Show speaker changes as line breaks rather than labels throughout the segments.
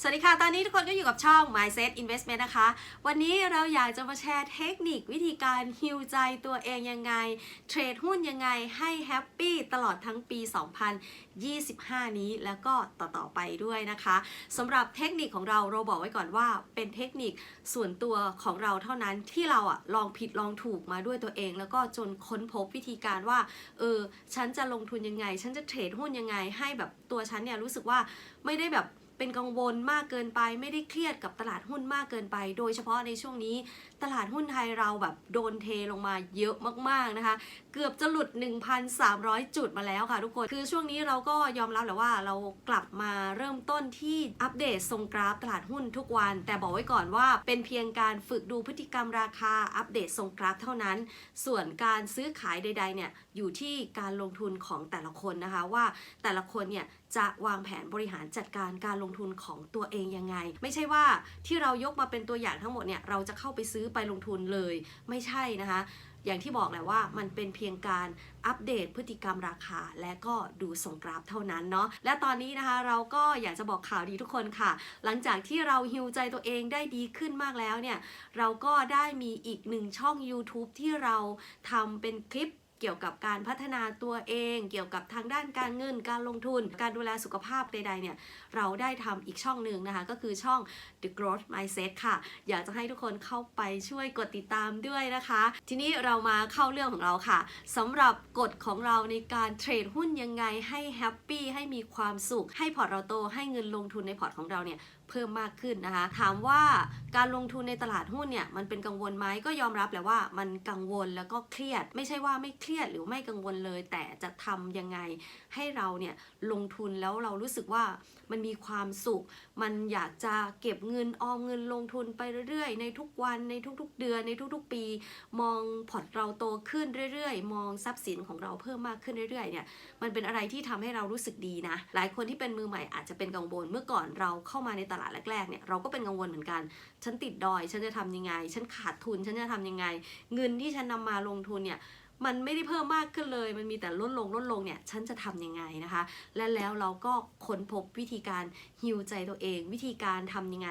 สวัสดีค่ะ ตอนนี้ทุกคนก็อยู่กับช่อง Mindset Investment นะคะ วันนี้เราอยากจะมาแชร์เทคนิควิธีการฮิวใจตัวเองยังไง เทรดหุ้นยังไงให้แฮปปี้ตลอดทั้งปี 2025 นี้แล้วก็ต่อ ๆ ไปด้วยนะคะสำหรับเทคนิคของเราเราบอกไว้ก่อนว่าเป็นเทคนิคส่วนตัวของเราเท่านั้นที่เราอะลองผิดลองถูกมาด้วยตัวเอง แล้วก็จนค้นพบวิธีการว่าเออฉันจะลงทุนยังไง ฉันจะเทรดหุ้นยังไง ให้แบบตัวฉันเนี่ยรู้สึกว่าไม่ได้แบบ เป็นกังวลมากเกินไป ไม่ได้เครียดกับตลาดหุ้นมากเกินไป โดยเฉพาะในช่วงนี้ ตลาดหุ้นไทยเราแบบโดนเทลงมาเยอะมากๆนะคะ เกือบจะหลุด 1,300 จุดมาแล้วค่ะทุกคน คือช่วงนี้เราก็ยอมรับแหละว่าเรากลับมาเริ่มต้นที่อัปเดตทรงกราฟตลาดหุ้นทุกวัน แต่บอกไว้ก่อนว่าเป็นเพียงการฝึกดูพฤติกรรมราคาอัปเดตทรงกราฟเท่านั้น ส่วนการซื้อขายใด ๆ เนี่ยอยู่ที่การลงทุนของแต่ละคนนะคะว่าแต่ละคนเนี่ยจะวางแผนบริหารจัดการการลงทุนของตัวเองยังไง ไม่ใช่ว่าที่เรายกมาเป็นตัวอย่างทั้งหมดเนี่ยเราจะเข้าไปซื้อไปลงทุนเลยไม่ใช่นะคะ อย่างที่บอกแหละว่ามันเป็นเพียงการอัปเดตพฤติกรรมราคา และก็ดูส่งกราฟเท่านั้นเนาะและตอนนี้นะคะเราก็อยากจะบอกข่าวดีทุกคนค่ะ หลังจากที่เราฮิวใจตัวเองได้ดีขึ้นมากแล้วเนี่ยเราก็ได้มีอีกหนึ่งช่อง YouTube ที่เราทำเป็นคลิปเกี่ยวกับการพัฒนาตัวเอง เกี่ยวกับทางด้านการเงิน การลงทุน การดูแลสุขภาพใดๆเนี่ยเราได้ทำอีกช่องหนึ่งนะคะ ก็คือช่อง The Growth Mindset ค่ะ อยากจะให้ทุกคนเข้าไปช่วยกดติดตามด้วยนะคะ ทีนี้เรามาเข้าเรื่องของเราค่ะสำหรับกฎของเราในการเทรดหุ้นยังไงให้แฮปปี้ให้มีความสุข ให้พอร์ตเราโตให้เงินลงทุนในพอร์ตของเราเนี่ยเพิ่มมากขึ้นนะคะ ถามว่าการลงทุนในตลาดหุ้นเนี่ยมันเป็นกังวลไหมก็ยอมรับแหละว่ามันกังวลแล้วก็เครียด ไม่ใช่ว่าไม่เครียดหรือไม่กังวลเลย แต่จะทำยังไงให้เราเนี่ยลงทุนแล้วเรารู้สึกว่ามันมีความสุข มันอยากจะเก็บเงินออมเงินลงทุนไปเรื่อยๆ ในทุกวันในทุกๆ เดือนในทุกๆ ปี มองพอร์ตเราโตขึ้นเรื่อยๆ มองทรัพย์สินของเราเพิ่มมากขึ้นเรื่อยๆเนี่ยมันเป็นอะไรที่ทำให้เรารู้สึกดีนะ หลายคนที่เป็นมือใหม่อาจจะเป็นกังวลเมื่อก่อนเราเข้ามาในตลาดแรกๆเนี่ยเราก็เป็นกังวลเหมือนกัน ฉันติดดอย ฉันจะทำยังไง ฉันขาดทุน ฉันจะทำยังไง เงินที่ฉันนำมาลงทุนเนี่ย มันไม่ได้เพิ่มมากขึ้นเลย มันมีแต่ลดลงลดลงเนี่ยฉันจะทำยังไงนะคะ และแล้วเราก็ค้นพบวิธีการฮิวใจตัวเอง วิธีการทำยังไง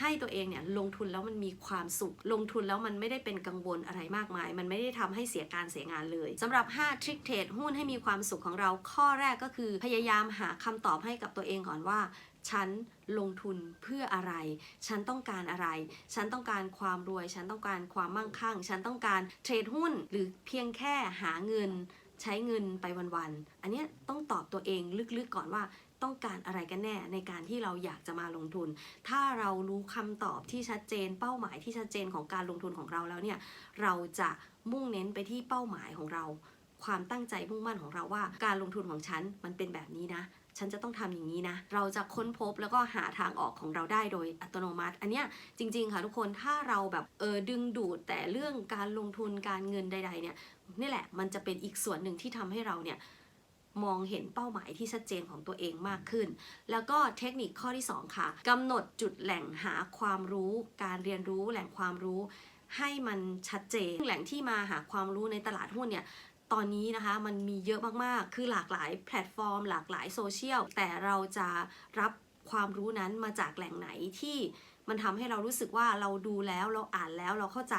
ให้ตัวเองเนี่ยลงทุนแล้วมันมีความสุข ลงทุนแล้วมันไม่ได้เป็นกังวลอะไรมากมาย มันไม่ได้ทำให้เสียการเสียงานเลยสำหรับ 5 ทริคเทรดหุ้นให้มีความสุขของเราข้อแรกก็คือพยายามหาคำตอบให้กับตัวเองก่อนว่า ฉันลงทุนเพื่ออะไร ฉันต้องการอะไร ฉันต้องการความรวย ฉันต้องการความมั่งคั่ง ฉันต้องการเทรดหุ้น หรือเพียงแค่หาเงิน ใช้เงินไปวันๆ อันนี้ต้องตอบตัวเองลึกๆก่อนว่าต้องการอะไรกันแน่ในการที่เราอยากจะมาลงทุน ถ้าเรารู้คำตอบที่ชัดเจน เป้าหมายที่ชัดเจนของการลงทุนของเราแล้วเนี่ย เราจะมุ่งเน้นไปที่เป้าหมายของเรา ความตั้งใจมุ่งมั่นของเราว่า การลงทุนของฉันมันเป็นแบบนี้นะ ฉันจะต้องทำอย่างนี้นะ เราจะค้นพบแล้วก็หาทางออกของเราได้โดยอัตโนมัติ อันเนี้ยจริง ๆ ค่ะทุกคนถ้าเราแบบเออดึงดูดแต่เรื่องการลงทุนการเงินใด ๆ เนี่ยนี่แหละมันจะเป็นอีกส่วนหนึ่งที่ทำให้เราเนี่ยมองเห็นเป้าหมายที่ชัดเจนของตัวเองมากขึ้น แล้วก็เทคนิคข้อที่ 2 ค่ะกำหนดจุดแหล่งหาความรู้ การเรียนรู้แหล่งความรู้ให้มันชัดเจน แหล่งที่มาหาความรู้ในตลาดหุ้นเนี่ย ตอนนี้นะคะมันมีเยอะมากๆ คือหลากหลายแพลตฟอร์ม หลากหลายโซเชียล แต่เราจะรับความรู้นั้นมาจากแหล่งไหนที่มันทำให้เรารู้สึกว่าเราดูแล้วเราอ่านแล้วเราเข้าใจ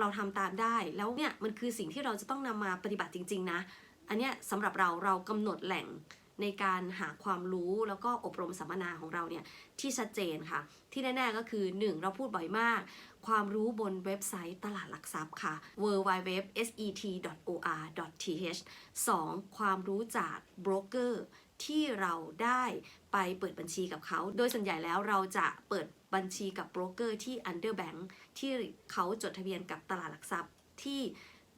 เราทำตามได้แล้วเนี่ยมันคือสิ่งที่เราจะต้องนำมาปฏิบัติจริง ๆ นะ อันเนี้ยสำหรับเราเรากำหนดแหล่งในการหาความรู้แล้วก็อบรมสัมมนาของเราเนี่ยที่ชัดเจนค่ะ ที่แน่ๆก็คือ 1 เราพูดบ่อยมาก ความรู้บนเว็บไซต์ตลาดหลักทรัพย์ค่ะ www.set.or.th 2. ความรู้จากโบรกเกอร์ที่เราได้ไปเปิดบัญชีกับเขา โดยส่วนใหญ่แล้วเราจะเปิดบัญชีกับโบรกเกอร์ที่ Underbank ที่เขาจดทะเบียนกับตลาดหลักทรัพย์ที่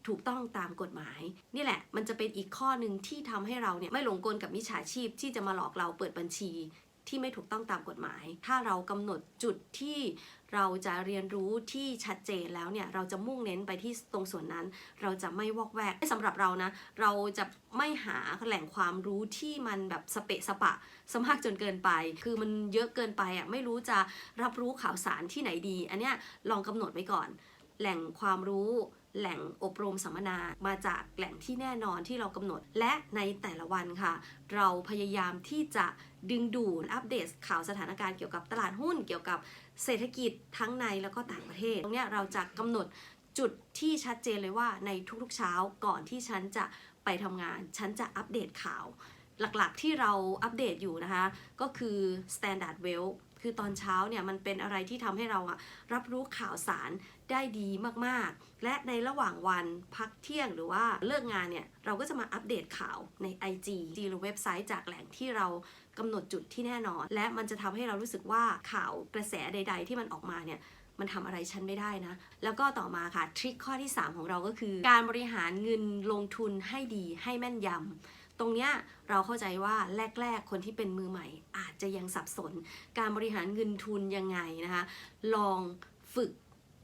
ถูกต้องตามกฎหมาย นี่แหละ มันจะเป็นอีกข้อหนึ่งที่ทำให้เราเนี่ยไม่หลงกลกับมิจฉาชีพที่จะมาหลอกเราเปิดบัญชี ที่ไม่ถูกต้องตามกฎหมาย ถ้าเรากำหนดจุดที่เราจะเรียนรู้ที่ชัดเจนแล้วเนี่ย เราจะมุ่งเน้นไปที่ตรงส่วนนั้น เราจะไม่วอกแวกสำหรับเรานะ เราจะไม่หาแหล่งความรู้ที่มันแบบสเปะสปะสมากจนเกินไป คือมันเยอะเกินไปอะ ไม่รู้จะรับรู้ข่าวสารที่ไหนดี อันเนี้ยลองกำหนดไว้ก่อน แหล่งความรู้ แหล่งอบรมสัมมนา มาจากแหล่งที่แน่นอนที่เรากำหนด และในแต่ละวันค่ะ เราพยายามที่จะดึงดูดอัปเดตข่าวสถานการณ์เกี่ยวกับตลาดหุ้นเกี่ยวกับเศรษฐกิจทั้งในแล้วก็ต่างประเทศตรงนี้เราจะกำหนดจุดที่ชัดเจนเลยว่าในทุกๆเช้าก่อนที่ฉันจะไปทำงาน ฉันจะอัปเดตข่าว หลักๆที่เราอัปเดตอยู่นะคะ ก็คือ Standard Well คือตอนเช้าเนี่ยมันเป็นอะไรที่ทำให้เราอะรับรู้ข่าวสารได้ดีมากๆ และในระหว่างวันพักเที่ยงหรือว่าเลิกงานเนี่ยเราก็จะมาอัปเดตข่าวใน IG หรือเว็บไซต์จากแหล่งที่เรากำหนดจุดที่แน่นอน และมันจะทำให้เรารู้สึกว่าข่าวกระแสใด ๆ ที่มันออกมาเนี่ยมันทำอะไรฉันไม่ได้นะ แล้วก็ต่อมาค่ะ ทริคข้อที่ 3 ของเราก็คือ การบริหารเงินลงทุนให้ดีให้แม่นยำ ตรงเนี้ยเราเข้าใจว่าแรก ๆ คนที่เป็นมือใหม่ อาจจะยังสับสน การบริหารเงินทุนยังไงนะคะ ลองฝึก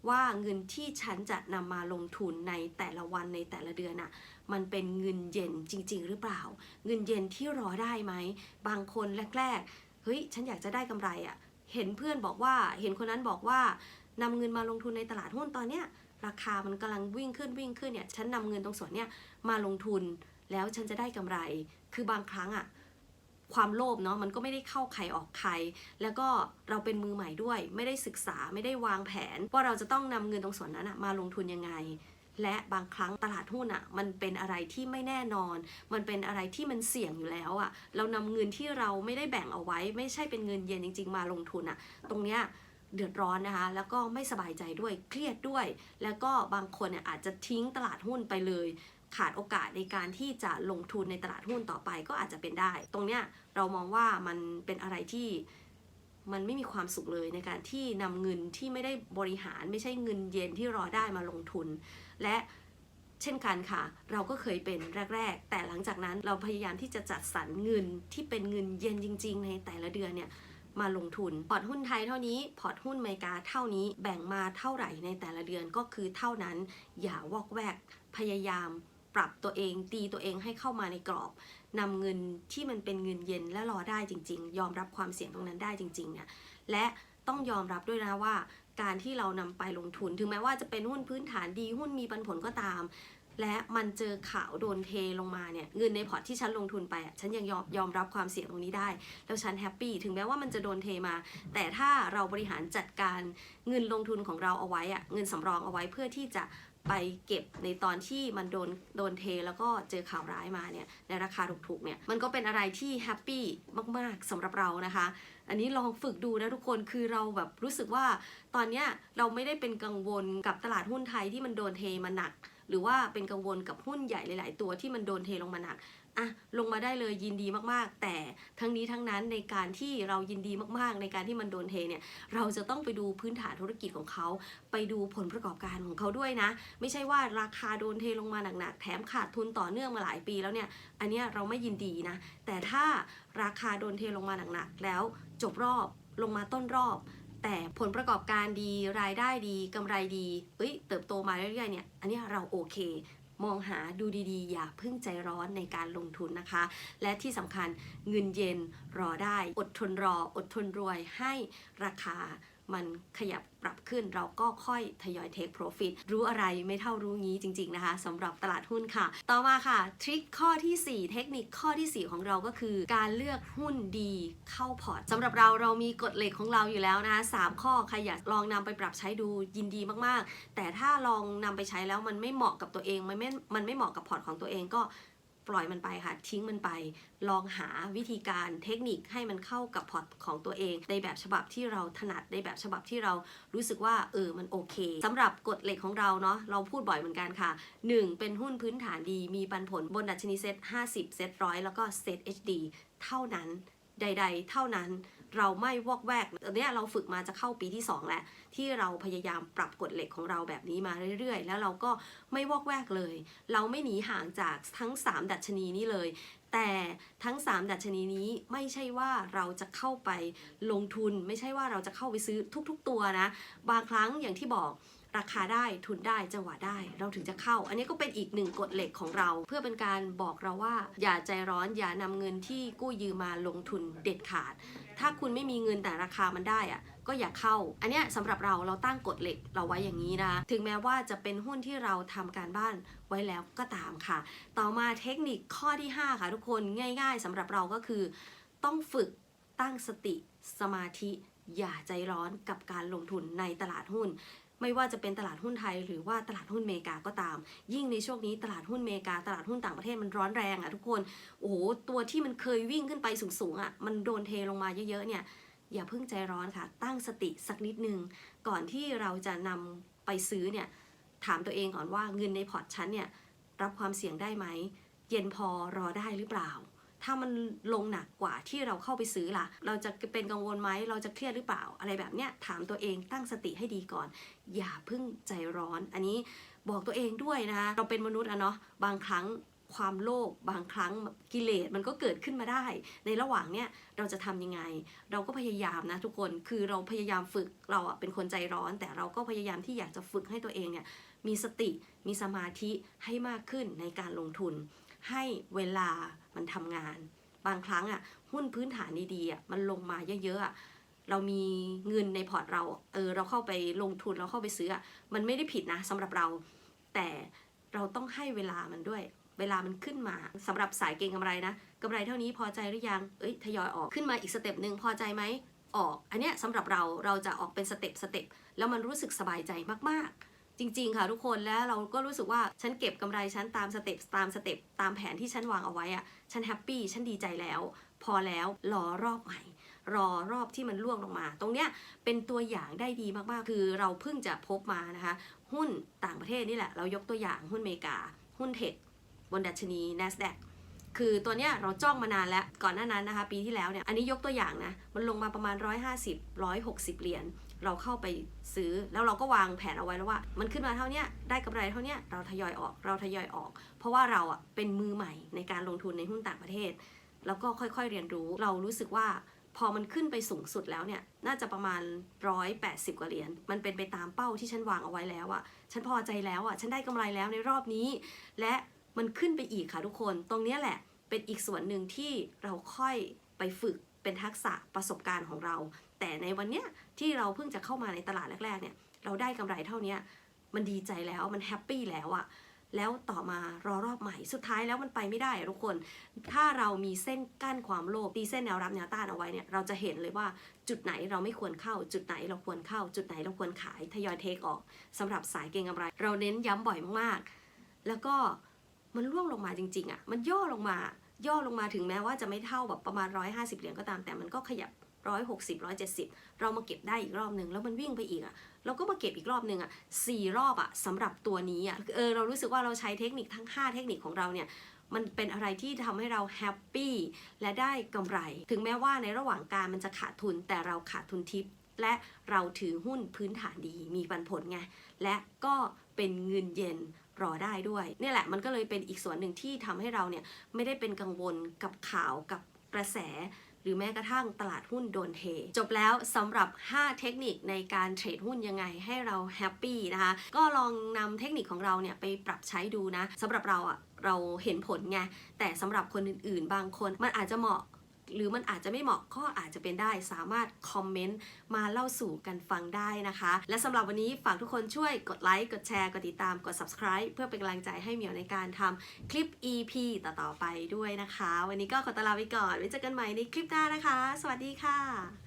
ว่าเงินที่ฉันจะนำมาลงทุนในแต่ละวันในแต่ละเดือนอะมันเป็นเงินเย็นจริง ๆ หรือเปล่า เงินเย็นที่รอได้ไหม บางคนแรกๆเฮ้ยฉันอยากจะได้กำไรอะเห็นเพื่อนบอกว่าเห็นคนนั้นบอกว่านำเงินมาลงทุนในตลาดหุ้นตอนเนี้ยราคามันกำลังวิ่งขึ้นวิ่งขึ้นเนี่ยฉันนำเงินตรงส่วนเนี้ยมาลงทุน แล้วฉันจะได้กำไร คือบางครั้งอะความโลภเนาะมันก็ไม่ได้เข้าใครออกใคร แล้วก็เราเป็นมือใหม่ด้วย ไม่ได้ศึกษาไม่ได้วางแผน ว่าเราจะต้องนำเงินตรงส่วนนั้นอะมาลงทุนยังไง และบางครั้งตลาดหุ้นอะมันเป็นอะไรที่ไม่แน่นอน มันเป็นอะไรที่มันเสี่ยงอยู่แล้วอะเรานำเงินที่เราไม่ได้แบ่งเอาไว้ ไม่ใช่เป็นเงินเย็นจริง ๆ มาลงทุนอะตรงเนี้ยเดือดร้อนนะคะ แล้วก็ไม่สบายใจด้วย เครียดด้วย แล้วก็บางคนเนี่ยอาจจะทิ้งตลาดหุ้นไปเลย ขาดโอกาสในการที่จะลงทุนในตลาดหุ้นต่อไปก็อาจจะเป็นได้ ตรงเนี้ยเรามองว่ามันเป็นอะไรที่มันไม่มีความสุขเลยในการที่นำเงินที่ไม่ได้บริหารไม่ใช่เงินเย็นที่รอได้มาลงทุน และเช่นกันค่ะ เราก็เคยเป็นแรก ๆ แต่หลังจากนั้นเราพยายามที่จะจัดสรรเงินที่เป็นเงินเย็นจริง ๆ ในแต่ละเดือนเนี่ยมาลงทุน พอร์ตหุ้นไทยเท่านี้ พอร์ตหุ้นอเมริกาเท่านี้แบ่งมาเท่าไหร่ในแต่ละเดือนก็คือเท่านั้นอย่าวอกแวกพยายาม ปรับตัวเองตีตัวเองให้เข้ามาในกรอบนำเงินที่มันเป็นเงินเย็นและรอได้จริง ๆ ยอมรับความเสี่ยงตรงนั้นได้จริงๆเนี่ยและต้องยอมรับด้วยนะว่า การที่เรานำไปลงทุนถึงแม้ว่าจะเป็นหุ้นพื้นฐานดีหุ้นมีปันผลก็ตาม และมันเจอข่าวโดนเทลงมาเนี่ยเงินในพอร์ตที่ฉันลงทุนไปอะฉันยังยอมยอมรับความเสี่ยงตรงนี้ได้ แล้วฉันแฮปปี้ถึงแม้ว่ามันจะโดนเทมา แต่ถ้าเราบริหารจัดการเงินลงทุนของเราเอาไว้อะเงินสำรองเอาไว้เพื่อที่จะ ไปเก็บในตอนที่มันโดนโดนเทแล้วก็เจอข่าวร้ายมาเนี่ยในราคาถูกๆเนี่ยมันก็เป็นอะไรที่แฮปปี้มากๆสำหรับเรานะคะ อันนี้ลองฝึกดูนะทุกคนคือเราแบบรู้สึกว่าตอนเนี้ยเราไม่ได้เป็นกังวลกับตลาดหุ้นไทยที่มันโดนเทมาหนัก หรือว่าเป็นกังวลกับหุ้นใหญ่หลาย ๆ ตัวที่มันโดนเทลงมาหนัก อะลงมาได้เลยยินดีมากๆ แต่ทั้งนี้ทั้งนั้นในการที่เรายินดีมากๆ ในการที่มันโดนเทเนี่ยเราจะต้องไปดูพื้นฐานธุรกิจของเขา ไปดูผลประกอบการของเขาด้วยนะ ไม่ใช่ว่าราคาโดนเทลงมาหนักๆแถมขาดทุนต่อเนื่องมาหลายปีแล้วเนี่ยอันเนี้ยเราไม่ยินดีนะ แต่ถ้าราคาโดนเทลงมาหนักๆแล้วจบรอบลงมาต้นรอบแต่ผลประกอบการดีรายได้ดีกำไรดีเอ้ยเติบโตมาเรื่อยๆเนี่ยอันเนี้ยเราโอเค มองหาดูดีๆ อย่าพึ่งใจร้อนในการลงทุนนะคะ และที่สำคัญเงินเย็นรอได้ อดทนรอ อดทนรวยให้ราคา มันขยับปรับขึ้นเราก็ค่อยทยอยเทคโปรฟิตรู้อะไรไม่เท่ารู้งี้จริง ๆนะคะสำหรับตลาดหุ้นค่ะ ต่อมาค่ะทริคข้อทีสี่4 เทคนิคข้อทีสี่ 4 ของเราก็คือ การเลือกหุ้นดีเข้าพอร์ตสำหรับเราเรามีกฎเหล็กของเราอยู่แล้วนะคะสามข้อใครอยากลองนำไปปรับใช้ดูยินดีมากๆ แต่ถ้าลองนำไปใช้แล้วมันไม่เหมาะกับตัวเองมันไม่มันไม่เหมาะกับพอร์ตของตัวเองก็ ปล่อยมันไปค่ะ ทิ้งมันไป ลองหาวิธีการเทคนิคให้มันเข้ากับพอร์ตของตัวเอง ในแบบฉบับที่เราถนัดในแบบฉบับที่เรารู้สึกว่าเออมันโอเคสำหรับกฎเหล็กของเราเนาะเราพูดบ่อยเหมือนกันค่ะ 1. เป็นหุ้นพื้นฐานดีมีปันผลบนดัชนีเซ็ต50 เซ็ตร้อยแล้วก็เซ็ต HD เท่านั้นใด ๆ เท่านั้น เราไม่วอกแวกอันเนี้ยเราฝึกมาจะเข้าปีที่ 2 แล้ว ที่เราพยายามปรับกฎเหล็กของเราแบบนี้มาเรื่อยๆ แล้วเราก็ไม่วอกแวกเลย เราไม่หนีห่างจากทั้ง 3 ดัชนีนี้เลย แต่ทั้ง 3 ดัชนีนี้ไม่ใช่ว่าเราจะเข้าไปลงทุน ไม่ใช่ว่าเราจะเข้าไปซื้อทุก ๆ ตัวนะ บางครั้งอย่างที่บอก ราคาได้ทุนได้จังหวะได้ เราถึงจะเข้า อันนี้ก็เป็นอีกหนึ่งกฎเหล็กของเรา เพื่อเป็นการบอกเราว่า อย่าใจร้อนอย่านำเงินที่กู้ยืมมาลงทุนเด็ดขาด ถ้าคุณไม่มีเงินแต่ราคามันได้อะก็อย่าเข้า อันนี้สำหรับเราเราตั้งกฎเหล็กเราไว้อย่างนี้นะ ถึงแม้ว่าจะเป็นหุ้นที่เราทำการบ้านไว้แล้วก็ตามค่ะ ต่อมาเทคนิคข้อที่ 5 ค่ะทุกคนง่ายๆสำหรับเราก็คือ ต้องฝึกตั้งสติสมาธิ อย่าใจร้อนกับการลงทุนในตลาดหุ้น ไม่ว่าจะเป็นตลาดหุ้นไทย หรือว่าตลาดหุ้นอเมริกาก็ตาม ยิ่งในช่วงนี้ตลาดหุ้นอเมริกา ตลาดหุ้นต่างประเทศมันร้อนแรงอะทุกคนโอ้โหตัวที่มันเคยวิ่งขึ้นไปสูงๆอะมันโดนเทลงมาเยอะๆเนี่ยอย่าเพิ่งใจร้อนค่ะ ตั้งสติสักนิดนึง ก่อนที่เราจะนำไปซื้อเนี่ยถามตัวเองก่อนว่าเงินในพอร์ตฉันเนี่ยรับความเสี่ยงได้ไหม เย็นพอรอได้หรือเปล่า ถ้ามันลงหนักกว่าที่เราเข้าไปซื้อล่ะ เราจะเป็นกังวลไหมเราจะเครียดหรือเปล่า อะไรแบบเนี้ยถามตัวเองตั้งสติให้ดีก่อน อย่าพิ่งใจร้อน อันนี้บอกตัวเองด้วยนะคะเราเป็นมนุษย์อะเนาะบางครั้งความโลภบางครั้งกิเลสมันก็เกิดขึ้นมาได้ ในระหว่างเนี้ยเราจะทำยังไง เราก็พยายามนะทุกคนคือเราพยายามฝึกเราอะเป็นคนใจร้อน แต่เราก็พยายามที่อยากจะฝึกให้ตัวเองเนี่ยมีสติมีสมาธิให้มากขึ้นในการลงทุน ให้เวลามันทำงาน บางครั้งอะหุ้นพื้นฐานดีๆอะมันลงมาเยอะๆอะเรามีเงินในพอร์ตเราเออเราเข้าไปลงทุนเราเข้าไปซื้ออะมันไม่ได้ผิดนะสำหรับเรา แต่เราต้องให้เวลามันด้วย เวลามันขึ้นมาสำหรับสายเก็งกำไรนะกำไรเท่านี้พอใจหรือยังเอ้ยทยอยออกขึ้นมาอีกสเต็ปหนึ่งพอใจไหมออก อันเนี้ยสำหรับเราเราจะออกเป็นสเต็ปสเต็ปแล้วมันรู้สึกสบายใจมากๆ จริง ๆ ค่ะทุกคนแล้วเราก็รู้สึกว่าฉันเก็บกำไรฉันตามสเต็ปตามสเต็ปตามแผนที่ฉันวางเอาไว้อะฉันแฮปปี้ฉันดีใจแล้ว พอแล้วรอรอบใหม่รอรอบที่มันล่วงลงมา ตรงเนี้ยเป็นตัวอย่างได้ดีมากๆ คือเราเพิ่งจะพบมานะคะ หุ้นต่างประเทศนี่แหละ เรายกตัวอย่างหุ้นอเมริกา หุ้นเทคบนดัชนี NASDAQ คือตัวเนี้ยเราจ้องมานานแล้วก่อนหน้านั้นนะคะ ปีที่แล้วเนี่ย อันนี้ยกตัวอย่างนะ มันลงมาประมาณ 150 160 เหรียญ เราเข้าไปซื้อแล้วเราก็วางแผนเอาไว้แล้วว่า มันขึ้นมาเท่านี้ได้กำไรเท่านี้เราทยอยออกเราทยอยออก เพราะว่าเราอะเป็นมือใหม่ในการลงทุนในหุ้นต่างประเทศ แล้วก็ค่อยๆเรียนรู้เรารู้สึกว่าพอมันขึ้นไปสูงสุดแล้วเนี่ย น่าจะประมาณ 180 กว่าเหรียญ มันเป็นไปตามเป้าที่ฉันวางเอาไว้แล้วอะฉันพอใจแล้วอะฉันได้กำไรแล้วในรอบนี้ และมันขึ้นไปอีกค่ะทุกคน ตรงนี้แหละเป็นอีกส่วนหนึ่งที่เราค่อยไปฝึกเป็นทักษะประสบการณ์ของเรา แต่ในวันเนี้ยที่เราเพิ่งจะเข้ามาในตลาดแรกๆเนี่ยเราได้กำไรเท่านี้มันดีใจแล้วมันแฮปปี้แล้วอะแล้วต่อมารอรอบใหม่สุดท้ายแล้วมันไปไม่ได้ทุกคน ถ้าเรามีเส้นกั้นความโลภตีเส้นแนวรับแนวต้านเอาไว้เนี่ยเราจะเห็นเลยว่าจุดไหนเราไม่ควรเข้า จุดไหนเราควรเข้า จุดไหนเราควรขายทยอยเทคออกสำหรับสายเก็งกำไร เราเน้นย้ำบ่อยมากๆ แล้วก็มันร่วงลงมาจริง ๆอะมันย่อลงมา ย่อลงมาถึงแม้ว่าจะไม่เท่าแบบประมาณ 150 เหรียญก็ตามแต่มันก็ขยับ 160 170 เรามาเก็บได้อีกรอบหนึ่งแล้วมันวิ่งไปอีกอะเราก็มาเก็บอีกรอบหนึ่งอะสี่รอบอะสำหรับตัวนี้อะเออเรารู้สึกว่าเราใช้เทคนิคทั้ง 5 เทคนิคของเราเนี่ยมันเป็นอะไรที่ทำให้เราแฮปปี้และได้กำไร ถึงแม้ว่าในระหว่างการมันจะขาดทุนแต่เราขาดทุนทิป และเราถือหุ้นพื้นฐานดีมีปันผลไงและก็เป็นเงินเย็นรอได้ด้วยนี่แหละมันก็เลยเป็นอีกส่วนหนึ่งที่ทำให้เราเนี่ยไม่ได้เป็นกังวลกับข่าวกับกระแส หรือแม้กระทั่งตลาดหุ้นโดนเท จบแล้วสำหรับ 5 เทคนิคในการเทรดหุ้นยังไงให้เราแฮปปี้นะคะ ก็ลองนำเทคนิคของเราเนี่ยไปปรับใช้ดูนะสำหรับเราอะเราเห็นผลไงแต่สำหรับคนอื่นๆ บางคนมันอาจจะเหมาะ หรือมันอาจจะไม่เหมาะก็อาจจะเป็นได้สามารถคอมเมนต์มาเล่าสู่กันฟังได้นะคะ และสำหรับวันนี้ฝากทุกคนช่วยกดไลค์กดแชร์กดติดตามกด subscribe เพื่อเป็นกำลังใจให้เหมียวในการทำคลิป EP ต่อๆไปด้วยนะคะ วันนี้ก็ขอตลาไปก่อนไว้เจอกันใหม่ในคลิปหน้านะคะ สวัสดีค่ะ